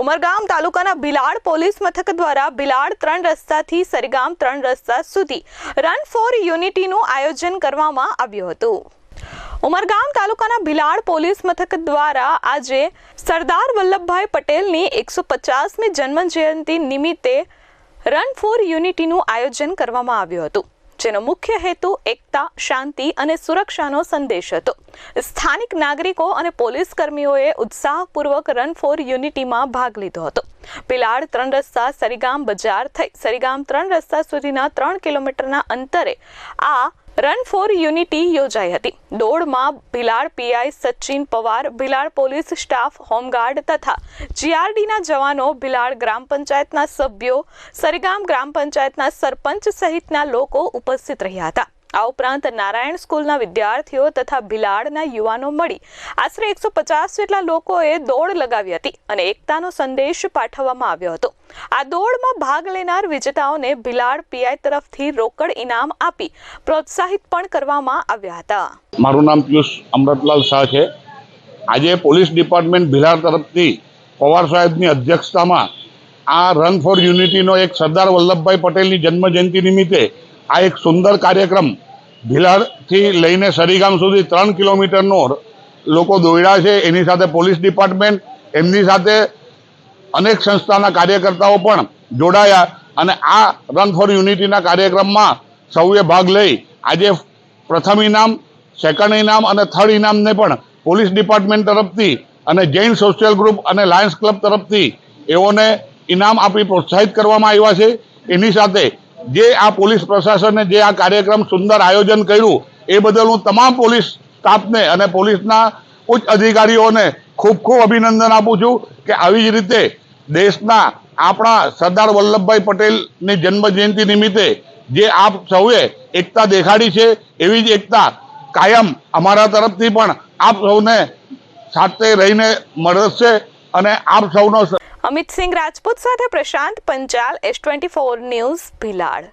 ઉમરગામ તાલુકાના ભિલાડ પોલીસ મથક દ્વારા ભિલાડ ત્રણ રસ્તાથી સરિગામ ત્રણ રસ્તા સુધી રન ફોર યુનિટીનું આયોજન કરવામાં આવ્યું હતું. ઉમરગામ તાલુકાના ભિલાડ પોલીસ મથક દ્વારા આજે સરદાર વલ્લભભાઈ પટેલની એકસો પચાસમી જન્મ જયંતિ નિમિત્તે રન ફોર યુનિટીનું આયોજન કરવામાં આવ્યું હતું. જેનો મુખ્ય હેતુ એકતા, શાંતિ અને સુરક્ષાનો સંદેશ હતો. સ્થાનિક નાગરિકો અને પોલીસ કર્મીઓએ ઉત્સાહપૂર્વક રન ફોર યુનિટીમાં ભાગ લીધો હતો. પિલાડ ત્રણ રસ્તા સરિગામ બજાર થઈ. સરિગામ ત્રણ રસ્તા સુધીના ત્રણ કિલોમીટરના અંતરે આ રન ફોર યુનિટી યોજાઈ હતી. દોડમાં Bhilad PI Sachin Pawar Bhilad police staff, home guard તથા જીઆરડીના જવાનો ભિલાડ ગ્રામ પંચાયતના સભ્યો, સરિગામ ગ્રામ પંચાયતના સરપંચ સહિતના લોકો ઉપસ્થિત રહ્યા હતા. આ ઉપરાંત નારાયણ સ્કૂલના વિદ્યાર્થીઓ તથા ભિલાડના યુવાનો મળી આશરે એકસો પચાસ જેટલા લોકોએ દોડ લગાવી હતી અને એકતાનો સંદેશ પાઠવવામાં આવ્યો હતો. આ દોડમાં ભાગ લેનાર વિજેતાઓને ભિલાડ પીઆઈ તરફથી રોકડ ઇનામ આપી પ્રોત્સાહિત પણ કરવામાં આવ્યા હતા. મારું નામ પિયુષ અમૃતલાલ શાહ છે. આજે પોલીસ ડિપાર્ટમેન્ટ ભિલાડ તરફથી પવાર સાહેબની અધ્યક્ષતામાં આ રન ફોર યુનિટીનો એક સરદાર વલ્લભભાઈ પટેલની જન્મજયંતિ નિમિત્તે આ એક સુંદર કાર્યક્રમ ભિલારથી લઈને સરીગામ સુધી ત્રણ કિલોમીટરનો લોકો દોડ્યા છે. એની સાથે પોલીસ ડિપાર્ટમેન્ટ, એમની સાથે અનેક સંસ્થાના કાર્યકર્તાઓ પણ જોડાયા અને આ રન ફોર યુનિટીના કાર્યક્રમમાં સૌએ ભાગ લઈ આજે પ્રથમ ઇનામ સેકન્ડ ઇનામ અને થર્ડ ઇનામને પણ પોલીસ ડિપાર્ટમેન્ટ તરફથી અને જૈન સોશિયલ ગ્રુપ અને લાયન્સ ક્લબ તરફથી એઓને ઇનામ આપી પ્રોત્સાહિત કરવામાં આવ્યા છે. એની સાથે જે આ પોલીસ પ્રશાસને જે આ કાર્યક્રમ સુંદર આયોજન કર્યું, એ બદલ હું તમામ પોલીસ સ્ટાફને અને પોલીસના ઉચ્ચ અધિકારીઓને ખૂબ ખૂબ અભિનંદન આપું છું કે આવી જ રીતે દેશના આપણા સરદાર વલ્લભભાઈ પટેલની જન્મ જયંતિ નિમિત્તે જે આપ સૌએ એકતા દેખાડી છે, એવી જ એકતા કાયમ અમારા તરફથી પણ આપ સૌને સાથે રહીને મળશે અને આપ સૌનો અમિત સિંઘ રાજપૂત સાથે Prashant Panchal S twenty four news Bhilad.